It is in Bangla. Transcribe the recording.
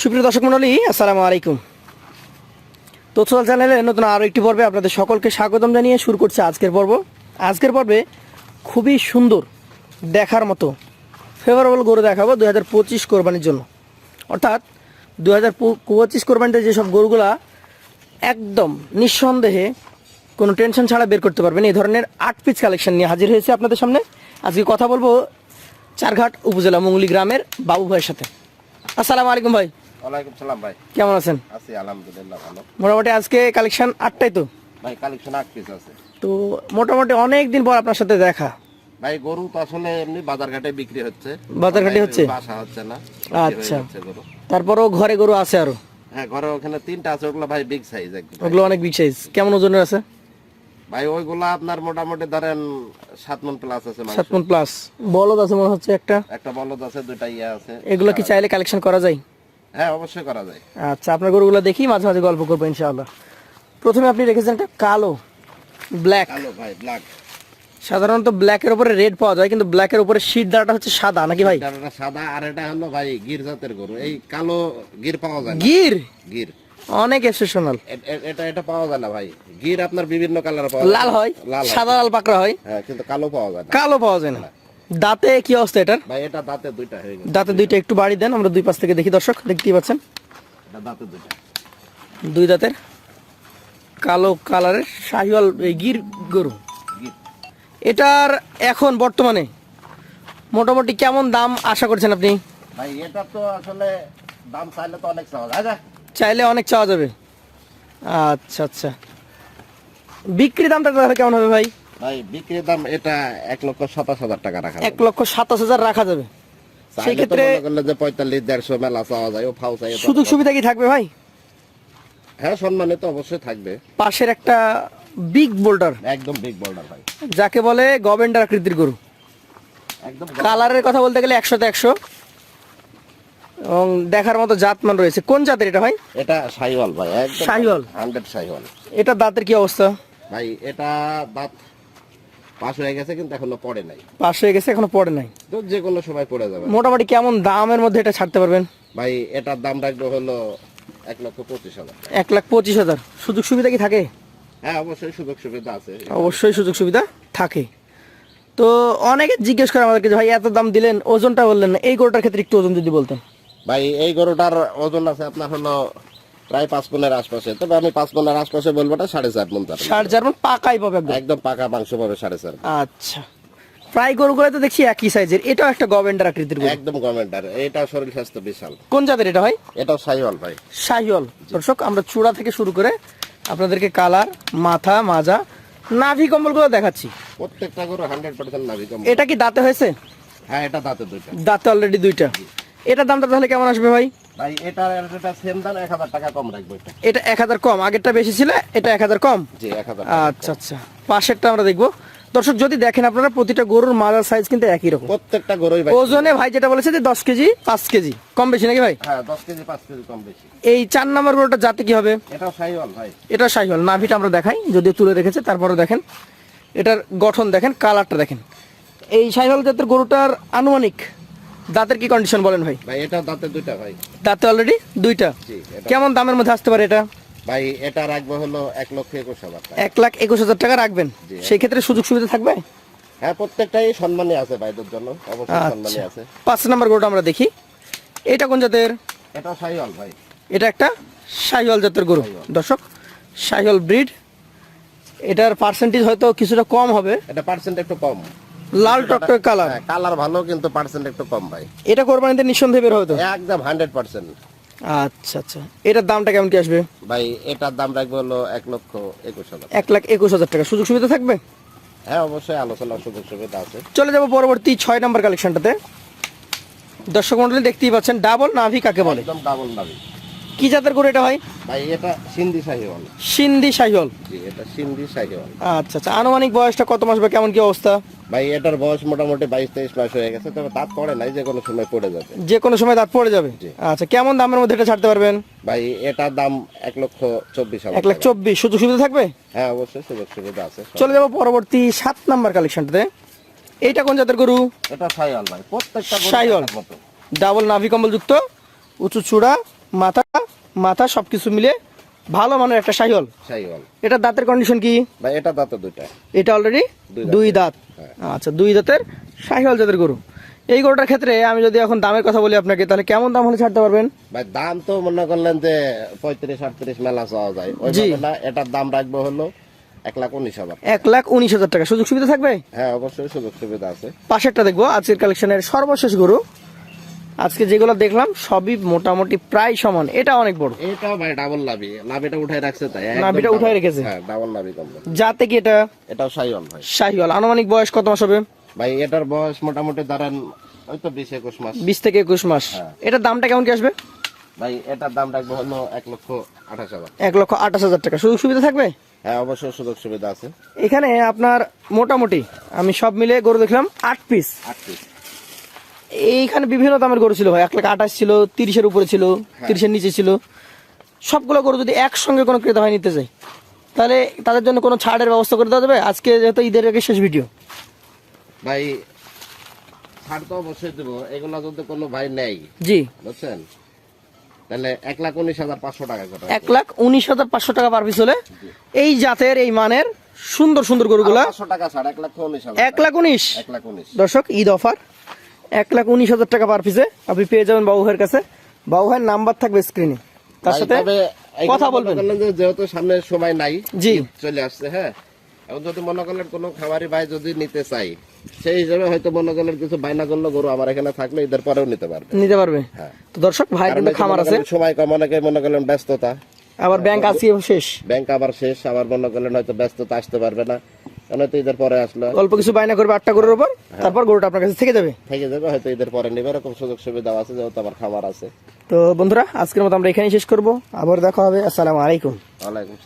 সুপ্রিয় দর্শক মণ্ডলী, আসসালামু আলাইকুম। তোৎসল চ্যানেলে নতুন আরও একটি পর্বে আপনাদের সকলকে স্বাগতম জানিয়ে শুরু করছে আজকের পর্ব। আজকের পর্বে খুবই সুন্দর দেখার মতো ফেভারেবল গরু দেখাবো দুই হাজার পঁচিশ কোরবানির জন্য। অর্থাৎ দু হাজার পঁচিশ কোরবানিতে যেসব গরুগুলা একদম নিঃসন্দেহে কোনো টেনশন ছাড়া বের করতে পারবেন, এই ধরনের আট পিস কালেকশন নিয়ে হাজির হয়েছে আপনাদের সামনে। আজকে কথা বলব চারঘাট উপজেলা মুঙ্গলি গ্রামের বাবু ভাইয়ের সাথে। আসসালামু আলাইকুম ভাই। ওয়ালাইকুম সালাম ভাই। কেমন আছেন? আছি আলহামদুলিল্লাহ ভালো। মোটামুটি আজকে কালেকশন আটটাই তো? ভাই কালেকশন আট পিস আছে। তো মোটামুটি অনেক দিন পর আপনার সাথে দেখা। ভাই গরু তো আসলে এমনি বাজার ঘাটে বিক্রি হচ্ছে। বাজারঘাটে হচ্ছে? বাসা হচ্ছে না আচ্ছা। আচ্ছা তারপরও ঘরে গরু আছে আরও? হ্যাঁ ঘরে ওখানে তিনটা আছে ওগুলো ভাই বিগ সাইজ একদম। ওগুলো অনেক বিগ সাইজ কেমন ওজনের আছে? ভাই ওইগুলা আপনার মোটামুটি ধরেন সাত মন প্লাস আছে সাত মন প্লাস বলদ আছে মনে হচ্ছে একটা? একটা বলদ আছে দুইটা ইয়ে আছে। এগুলো কি চাইলে কালেকশন করা যায়? হ্যাঁ অবশ্যই করা যায়। আচ্ছা আপনার গরুগুলো দেখি মাঝে মাঝে গল্প করব ইনশাআল্লাহ। প্রথমে আপনি রেখেছেন একটা কালো ব্ল্যাক কালো ভাই ব্ল্যাক সাধারণত ব্ল্যাকের উপরে রেড পাওয়া যায় কিন্তু ব্ল্যাকের উপরে শীত দাঁড়াটা হচ্ছে সাদা নাকি ভাই? এটা সাদা আর এটা হলো ভাই গির জাতের গরু। এই কালো গির পাওয়া যায় না। গির? গির। অনেক এক্সেপশনাল এটা এটা পাওয়া যায় না ভাই। গির আপনার বিভিন্ন কালার পাওয়া লাল হয় লাল হয়। সাদা লাল পাকড়া হয়। হ্যাঁ কিন্তু কালো পাওয়া যায় না। কালো পাওয়া যায় না। দাঁতে কি অবস্থা এটার? ভাই এটা দাঁতে দুইটা হয়ে গেছে। দাঁতে দুইটা একটু বাড়ি দেন আমরা দুই পাশ থেকে দেখি দর্শক দেখতেই পাচ্ছেন। এটা দাঁতে দুইটা। দুই দাঁতের কালো কালারের শাহিওয়াল এই গির গরু। এটার এখন বর্তমানে মোটামুটি কেমন দাম আশা করছেন আপনি? ভাই এটা তো আসলে দাম চাইলে তো অনেক চাওয়া যায়? চাইলে অনেক চাওয়া যাবে। আচ্ছা আচ্ছা। বিক্রি দামটা তাহলে কেমন হবে ভাই? ভাই বিক্রির দাম এটা এক লক্ষ সাতাশ হাজার টাকা রাখা এক লক্ষ সাতাশ হাজার রাখা যাবে। যে পঁয়তাল্লিশ দেড়শো মেলা চাওয়া যায় ও ফাউ চাই সুযোগ সুবিধা কি থাকবে ভাই? হ্যাঁ সম্মানিত অবশ্যই থাকবে। পাশের একটা বিগ বোল্ডার একদম বিগ বোল্ডার ভাই। যাকে বলে গভেন্ডার আকৃতির গরু। একদম কালারের কথা বলতে গেলে একশোতে একশো। এবং দেখার মতো জাতমান রয়েছে। কোন জাতের এটা ভাই? এটা শাহিওয়াল ভাই একদম শাহিওয়াল? হান্ড্রেড শাহিওয়াল। এটা দাঁতের কি অবস্থা? ভাই এটা দাঁত পাশ হয়ে গেছে কিন্তু এখনও পড়ে নাই। পাশ হয়ে গেছে এখনও পড়ে নাই। তো যে কোনো সময় পড়ে যাবে। মোটামুটি কেমন দামের মধ্যে এটা ছাড়তে পারবেন? ভাই এটার দাম রাখব হলো এক লক্ষ পঁচিশ হাজার এক লাখ পঁচিশ হাজার। সুযোগ সুবিধা কি থাকে? হ্যাঁ অবশ্যই সুযোগ সুবিধা আছে। অবশ্যই সুযোগ সুবিধা থাকে। তো অনেকে জিজ্ঞেস করে আমাদেরকে ভাই এত দাম দিলেন ওজনটা বললেন না। এই গরুটার ক্ষেত্রে একটু ওজন যদি বলতেন। ভাই এই গরুটার ওজন আছে আপনার হলো প্রায় পাঁচ মনের আশপাশে। তবে আমি পাঁচ মনের আশপাশে বলব না সাড়ে চার মন তার ষাট চার মণ পাকাই পাবে একদম পাকা মাংস পাবে সাড়ে চার আচ্ছা। প্রায় গরুগুলো তো দেখছি একই সাইজের। এটাও একটা গভেন্ডার আকৃতির গরু। একদম গভর্নমেন্টার এটা শরীর স্বাস্থ্য বিশাল। কোন জাতের এটা ভাই? এটাও সাইওয়াল ভাই। শাহিওয়াল। দর্শক আমরা চূড়া থেকে শুরু করে আপনাদেরকে কালার মাথা মাজা নাভি কম্বলগুলো দেখাচ্ছি। প্রত্যেকটা গরু হান্ড্রেড পার্সেন্ট নাভি কম এটা কি দাঁতে হয়েছে? হ্যাঁ এটা দাঁতে দুইটা। দাঁতে অলরেডি দুইটা। এটার দামটা তাহলে কেমন আসবে ভাই? ভাই এটা এটা সেম দাম এক হাজার টাকা কম রাখব এটা। এটা এক হাজার কম আগেরটা বেশি ছিল এটা এক হাজার কম? জি এক হাজার আচ্ছা আচ্ছা। পাশেরটা আমরা দেখব। দর্শক যদি দেখেন আপনারা প্রতিটা গরুর মালার সাইজ কিন্তু একই রকম। প্রত্যেকটা গরুই ভাই। ওজনে ভাই যেটা বলেছে যে দশ কেজি পাঁচ কেজি। কম বেশি নাকি ভাই? হ্যাঁ দশ কেজি পাঁচ কেজি কম বেশি। এই চার নম্বর গরুটা জাতে কি হবে? এটাও সাইওয়াল ভাই। এটা শাহিওয়াল নাভিটা আমরা দেখাই যদিও তুলে রেখেছে তারপরে দেখেন। এটার গঠন দেখেন কালারটা দেখেন। এই শাহিওয়াল জাতের গরুটার আনুমানিক দাঁতের কি কন্ডিশন বলেন ভাই? ভাই এটা দাঁতে দুইটা ভাই। দাঁতে অলরেডি দুইটা? জি কেমন দামের মধ্যে আসতে পারে এটা? ভাই এটা রাখব হলো এক লক্ষ একুশ হাজার টাকা। এক লাখ একুশ হাজার টাকা রাখবেন? সেই ক্ষেত্রে সুযোগ সুবিধা থাকবে? হ্যাঁ প্রত্যেকটাই সম্মানী আছে ভাইদের জন্য অবশ্যই সম্মানী আচ্ছা আছে। পাঁচ নাম্বার গরুটা আমরা দেখি। এটা কোন জাতের? এটা সাইওয়াল ভাই। এটা একটা শাহিওয়াল জাতের গরু। দর্শক শাহিওয়াল ব্রিড। এটার পার্সেন্টেজ হয়তো কিছুটা কম হবে। এটা পার্সেন্ট একটু কম। লাল টকটকে কালার কালার ভালো কিন্তু পার্সেন্ট একটু কম ভাই। এটা কোরবানিতে নিঃসন্দেহে বের হতো? একদম হান্ড্রেড পার্সেন্ট আচ্ছা আচ্ছা। এটার দামটা কেমন কি আসবে? ভাই এটার দাম রাখব হলো এক লক্ষ একুশ হাজার। এক লাখ একুশ হাজার টাকা। সুযোগ সুবিধা থাকবে? হ্যাঁ অবশ্যই আলোচনার সুযোগ সুবিধা আছে। চলে যাব পরবর্তী ছয় নম্বর কালেকশনটাতে দর্শক মন্ডলী দেখতেই পাচ্ছেন ডাবল নাভি কাকে বলে? একদম ডাবল নাবি কি জাতের গরু এটা হয় ভাই এটা সিন্ধি শাহিওয়াল সিন্ধি শাহিওয়াল জি এটা সিন্ধি শাহিওয়াল আচ্ছা আচ্ছা। আনুমানিক বয়সটা কত মাস বা কেমন কি অবস্থা? ভাই এটার বয়স মোটামুটি বাইশ তেইশ মাস হয়ে গেছে তবে দাঁত পড়ে নাই যে কোনো সময় পড়ে যাবে। যে কোনো সময় দাঁত পড়ে যাবে? আচ্ছা কেমন দামের মধ্যে এটা ছাড়তে পারবেন? ভাই এটার দাম এক লক্ষ চব্বিশ এক লাখ। চব্বিশ। সুযোগ সুবিধা থাকবে? হ্যাঁ অবশ্যই সুযোগ সুবিধা আছে চলে যাব পরবর্তী সাত নাম্বার কালেকশনটাতে। এইটা কোন জাতের গরু? এটা শাহিওয়াল ভাই। প্রত্যেকটা গরু শাহিওয়াল। ডাবল নাভি কম্বল যুক্ত উঁচু চূড়া মাথা মাথা সবকিছু মিলে ভালো মানের একটা শাহিওয়াল। এটা দাঁতের কন্ডিশন কি? ভাই এটা দাঁতে দুইটা। এটা অলরেডি দুই দাঁত। হ্যাঁ। আচ্ছা দুই দাঁতের শাহিওয়াল জাতের গরু। এই গরুটার ক্ষেত্রে আমি যদি এখন দামের কথা বলি আপনাকে তাহলে কেমন দাম হলে ছাড়তে পারবেন? ভাই দাম তো মনে করলেন যে পঁয়ত্রিশ আটত্রিশ মেলা চাওয়া যায়। জি। না এটার দাম রাখব হলো এক লাখ উনিশ হাজার এক লাখ উনিশ হাজার টাকা। সুযোগ সুবিধা থাকবে? হ্যাঁ অবশ্যই সুযোগ সুবিধা আছে। পাশেরটা দেখব আজকের কালেকশনের সর্বশেষ গরু। আজকে যেগুলো দেখলাম সবই মোটামুটি প্রায় সমান। এটা অনেক বড়। এটাও ভাই ডাবল লাভি। লাভিটা উঠাই রাখছে তাই নাভিটা উঠাই রেখেছে। হ্যাঁ ডাবল লাভি কমবে যাতে কি এটা? এটাও শাহিওয়াল ভাই। শাহিওয়াল। আনুমানিক বয়স কত মাস হবে? ভাই এটার বয়স মোটামুটি ধরেন ওই তো বিশ একুশ মাস। বিশ থেকে একুশ মাস। হ্যাঁ। এটার দামটা কেমন কি আসবে? ভাই এটার দাম রাখব হলো এক লক্ষ আঠাশ হাজার। এক লক্ষ আঠাশ হাজার টাকা। সুযোগ সুবিধা থাকবে? হ্যাঁ অবশ্যই সুযোগ সুবিধা আছে। এখানে আপনার মোটামুটি আমি সব মিলে গরু দেখলাম আট পিস আট পিস এইখানে বিভিন্ন দামের গরু ছিল ভাই। এক লাখ আঠাশ ছিল তিরিশের উপরে ছিল তিরিশের নিচে ছিল। সবগুলো গরু যদি একসঙ্গে কোনো ক্রেতা ভাই নিতে চাই তাহলে তাদের জন্য কোনো ছাড়ের ব্যবস্থা করে দেওয়া যাবে? আজকে যেহেতু ঈদের আগে শেষ ভিডিও। ভাই ছাড় তো অবশ্যই দেবো। এগুলো যদি কোনো ভাই নেই জি। বুঝছেন? তাহলে এক লাখ উনিশ হাজার পাঁচশো টাকা করে এক লাখ উনিশ হাজার পাঁচশো টাকা পার পিস হলে এই জাতের এই মানের সুন্দর সুন্দর গরুগুলা এক লাখ উনিশ। দর্শক ঈদ অফার। এক লাখ উনিশ হাজার টাকা পার পিসে আপনি পেয়ে যাবেন বাবু ভাইয়ের কাছে। বাবু ভাইয়ের নাম্বার থাকবে স্ক্রিনে তার সাথে কথা বলবেন। যেহেতু সামনে সময় নাই জি। চলে আসছে হ্যাঁ? এখন যদি মনে করলেন কোনো খামারি ভাই যদি নিতে চাই সেই হিসেবে হয়তো মনে করলেন কিছু বাইনা করল গরু আমার এখানে থাকলে ঈদের পরেও নিতে পারবে। নিতে পারবে। হ্যাঁ। তো দর্শক ভাই কিন্তু খামার আছে। করেন সময় কম অনেকে মনে করলেন ব্যস্ততা। আবার ব্যাংক আছে শেষ। ব্যাংক আবার শেষ আবার মনে করলেন হয়তো ব্যস্ততা আসতে পারবে না। পরে আসলো। অল্প কিছু বায়না করবে আটটা গরুর উপর তারপর গরুটা আপনার কাছে থেকে যাবে। থেকে যাবে হয়তো এদের পরে নেবে এরকম সুযোগ সুবিধা আছে যেহেতু আমার খামার আছে। তো বন্ধুরা আজকের মতো আমরা এখানে শেষ করব। আবার দেখা হবে আসসালামু আলাইকুম। ওয়ালাইকুম